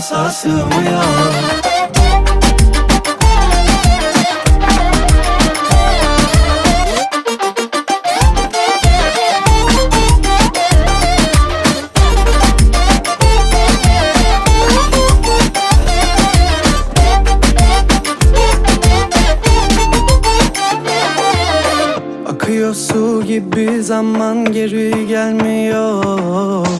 sığmıyor Akıyor su gibi zaman geri gelmiyor